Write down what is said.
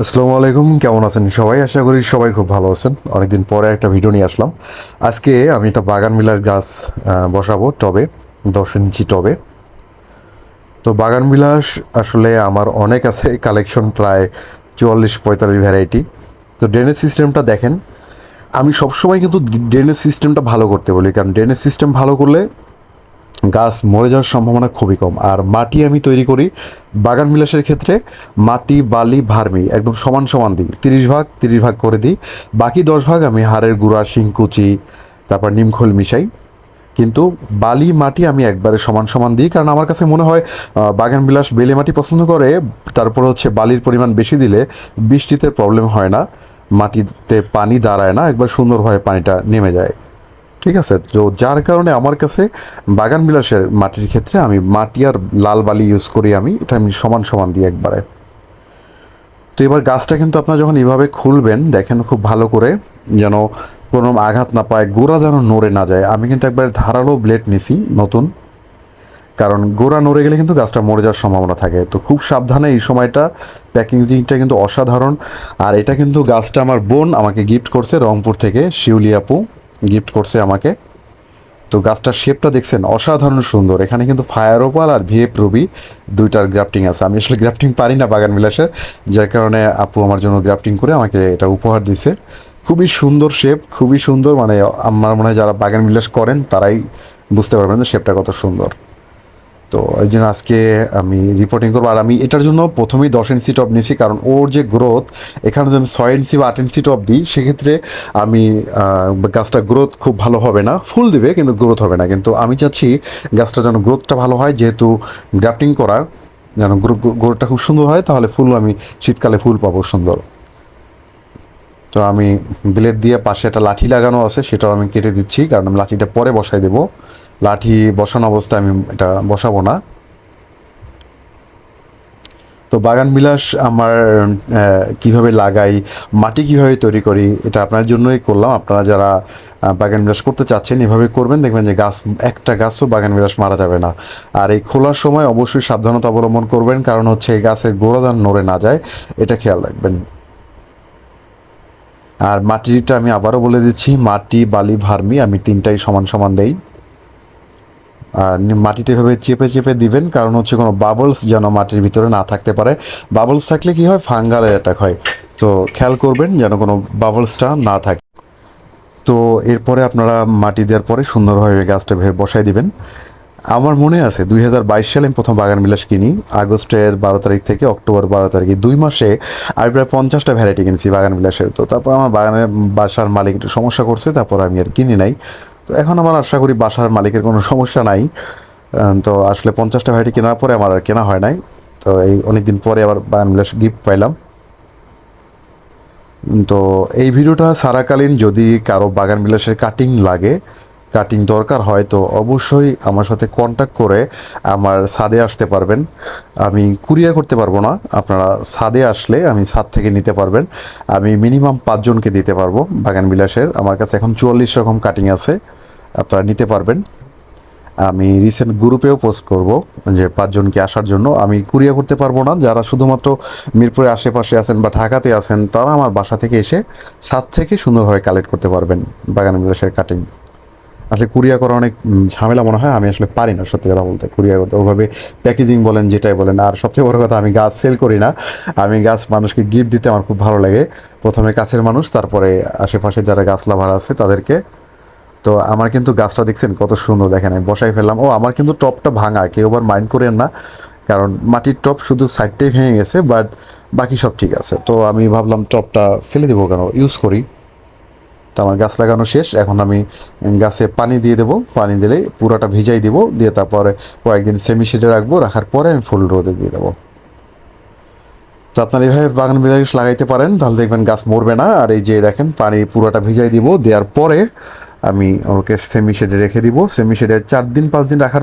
আসসালামু আলাইকুম, কেমন আছেন সবাই? আশা করি সবাই খুব ভালো আছেন। অনেকদিন পরে একটা ভিডিও নিয়ে আসলাম। আজকে আমি একটা বাগান মিলার গাছ বসাবো টবে, দশ ইঞ্চি টবে। তো বাগান বিলাস আসলে আমার অনেক আছে কালেকশন প্রায় চুয়াল্লিশ, পঁয়তাল্লিশ ভ্যারাইটি তো ড্রেনেজ সিস্টেমটা দেখেন, আমি সবসময় কিন্তু ড্রেনেজ সিস্টেমটা ভালো করতে বলি। কারণ ড্রেনেজ সিস্টেম ভালো করলে গাছ মরে যাওয়ার সম্ভাবনা খুবই কম। আর মাটি আমি তৈরি করি বাগান বিলাসের ক্ষেত্রে। মাটি, বালি, ভার্মি একদম সমান সমান দিই। তিরিশ ভাগ তিরিশ ভাগ করে দিই। বাকি দশ ভাগ আমি হাড়ের গুঁড়া, শিংকুচি, তারপর নিমখোল মিশাই। কিন্তু বালি, মাটি আমি একবারে সমান সমান দিই। কারণ আমার কাছে মনে হয় বাগান বিলাস বেলে মাটি পছন্দ করে, তারপর হচ্ছে বালির পরিমাণ বেশি দিলে বৃষ্টিতে প্রবলেম হয় না। মাটিতে পানি দাঁড়ায় না, একবার সুন্দরভাবে পানিটা নেমে যায়। ঠিক আছে? তো যার কারণে আমার কাছে বাগান বিলাসের মাটির ক্ষেত্রে আমি মাটি আর লাল বালি ইউজ করি আমি, এটা আমি সমান সমান দিই একবারে। তো এবার গাছটা কিন্তু আপনার যখন এইভাবে খুলবেন, দেখেন খুব ভালো করে যেন কোনো আঘাত না পায়, গোড়া যেন নড়ে না যায়। আমি কিন্তু একবার ধারালো ব্লেড নিছি, নতুন। কারণ গোড়া নড়ে গেলে কিন্তু গাছটা মরে যাওয়ার সম্ভাবনা থাকে। তো খুব সাবধানে এই সময়টা প্যাকেজিংটা কিন্তু অসাধারণ। আর এটা কিন্তু গাছটা আমার বোন আমাকে গিফট করছে রংপুর থেকে, শিউলি আপু। গিফট করছে আমাকে। তো গাছটার শেপটা দেখছেন, অসাধারণ সুন্দর। এখানে কিন্তু ফায়ার ওপাল আর ভিএফ রবি দুইটার গ্রাফটিং আছে। আমি আসলে গ্রাফটিং পারি না বাগান বিলাসের, যার কারণে আপু আমার জন্য গ্রাফটিং করে আমাকে এটা উপহার দিছে। খুবই সুন্দর শেপ খুবই সুন্দর। মানে আমার মনে হয় যারা বাগান বিলাস করেন, তারাই বুঝতে পারবেন যে শেপটা কত সুন্দর। তো এই জন্য আজকে আমি রিপোর্টিং করব। আর আমি এটার জন্য প্রথমেই দশ ইঞ্চি টপ নিয়েছি, কারণ ওর যে গ্রোথ এখানে যদি আমি ছয় ইঞ্চি বা আট ইঞ্চি টপ দিই, সেক্ষেত্রে আমি গাছটা গ্রোথ খুব ভালো হবে না। ফুল দিবে, কিন্তু গ্রোথ হবে না। কিন্তু আমি চাচ্ছি গাছটা যেন গ্রোথটা ভালো হয়, যেহেতু গ্রাফটিং করা, যেন গ্রোথটা খুব সুন্দর হয়, তাহলে ফুল আমি শীতকালে ফুল পাবো সুন্দর। তো আমি ব্লেড দিয়ে পাশে একটা লাঠি লাগানো আছে, সেটাও আমি কেটে দিচ্ছি, কারণ আমি লাঠিটা পরে বসাই দেব। লাঠি বসানো অবস্থায় আমি এটা বসাবো না। তো বাগান বিলাস আমার কীভাবে লাগাই, মাটি কীভাবে তৈরি করি, এটা আপনার জন্যই করলাম। আপনারা যারা বাগান বিলাস করতে চাচ্ছেন, এভাবে করবেন, দেখবেন যে গাছ, একটা গাছও বাগান বিলাস মারা যাবে না। আর এই খোলার সময় অবশ্যই সাবধানতা অবলম্বন করবেন, কারণ হচ্ছে এই গাছের গোড়াদান নড়ে না যায়, এটা খেয়াল রাখবেন। আর মাটিটা আমি আবারও বলে দিচ্ছি, মাটি, বালি, ভার্মি আমি তিনটাই সমান সমান দেই। আর মাটিটা এভাবে চেপে চেপে দিবেন, কারণ হচ্ছে কোনো বাবলস যেন মাটির ভিতরে না থাকতে পারে। বাবলস থাকলে কি হয়? ফাঙ্গালের অ্যাটাক হয়। তো খেয়াল করবেন যেন কোনো বাবলসটা না থাকে। তো এরপরে আপনারা মাটি দেওয়ার পরে সুন্দরভাবে গাছটা ভেবে বসাই দিবেন। আমার মনে আছে, দুই হাজার বাইশ সালে আমি প্রথম বাগান বিলাস কিনি। আগস্টের বারো তারিখ থেকে অক্টোবর বারো তারিখে দুই মাসে আমি প্রায় পঞ্চাশটা ভ্যারাইটি কিনছি বাগান বিলাসের। তো তারপর আমার বাগানের বাসার মালিক একটু সমস্যা করছে, তারপর আমি আর কিনি নাই। তো এখন আমার আশা করি বাসার মালিকের কোনো সমস্যা নাই। তো আসলে পঞ্চাশটা ভাইটি কেনার পরে আমার আর কেনা হয় নাই। তো এই অনেকদিন পরে আবার বাগান বিলাস গিফট পাইলাম। তো এই ভিডিওটা সারাকালীন যদি কারও বাগান বিলাসের কাটিং লাগে কাটিং দরকার হয়, তো অবশ্যই আমার সাথে কন্ট্যাক্ট করে আমার ছাদে আসতে পারবেন। আমি কুরিয়ার করতে পারব না, আপনারা ছাদে আসলে আমি ছাদ থেকে নিতে পারবেন। আমি মিনিমাম পাঁচজনকে দিতে পারব বাগান বিলাসের। আমার কাছে এখন চুয়াল্লিশ রকম কাটিং আছে, আপনারা নিতে পারবেন। আমি রিসেন্ট গ্রুপেও পোস্ট করব যে পাঁচজনকে আসার জন্য। আমি কুরিয়া করতে পারব না, যারা শুধুমাত্র মিরপুরের আশেপাশে আছেন বা ঢাকাতে আছেন, তারা আমার বাসা থেকে এসে ছাদ থেকে সুন্দরভাবে কালেক্ট করতে পারবেন বাগান বিলাসের কাটিং আসলে কুরিয়া করা অনেক ঝামেলা মনে হয়, আমি আসলে পারি না সত্যি কথা বলতে। কুরিয়া করতে ওভাবে প্যাকেজিং বলেন, যেটাই বলেন, আর সবচেয়ে বড় কথা, আমি গাছ সেল করি না। আমি গাছ মানুষকে গিফট দিতে আমার খুব ভালো লাগে। প্রথমে কাছের মানুষ, তারপরে আশেপাশে যারা গাছ লাভার আছে, তাদেরকে। তো আমার কিন্তু গাছটা দেখছেন কত সুন্দর, দেখেন, আমি বসাই ফেললাম। ও, আমার কিন্তু টপটা ভাঙা, কেউ আবার মাইন্ড করেন না, কারণ মাটির টপ শুধু সাইডটাই ভেঙে গেছে বাট বাকি সব ঠিক আছে। তো আমি ভাবলাম টপটা ফেলে দেবো কেন? ইউজ করি। তো আমার গাছ লাগানো শেষ। এখন আমি গাছে পানি দিয়ে দেবো। পানি দিলে পুরোটা ভিজাই দিব। দিয়ে তারপরে কয়েকদিন সেমি শেডে রাখব। রাখার পরে আমি ফুল রোদে দিয়ে দেবো। তো আপনারা এইভাবে বাগান বিলাস লাগাইতে পারেন। তাহলে দেখবেন গাছ মরবে না। আর এই যে দেখেন, পানি পুরোটা ভিজাই দিব। দেওয়ার পরে আমি ওকে সেমি শেডে রেখে দিব। সেমি শেডে চার দিন, পাঁচ দিন রাখার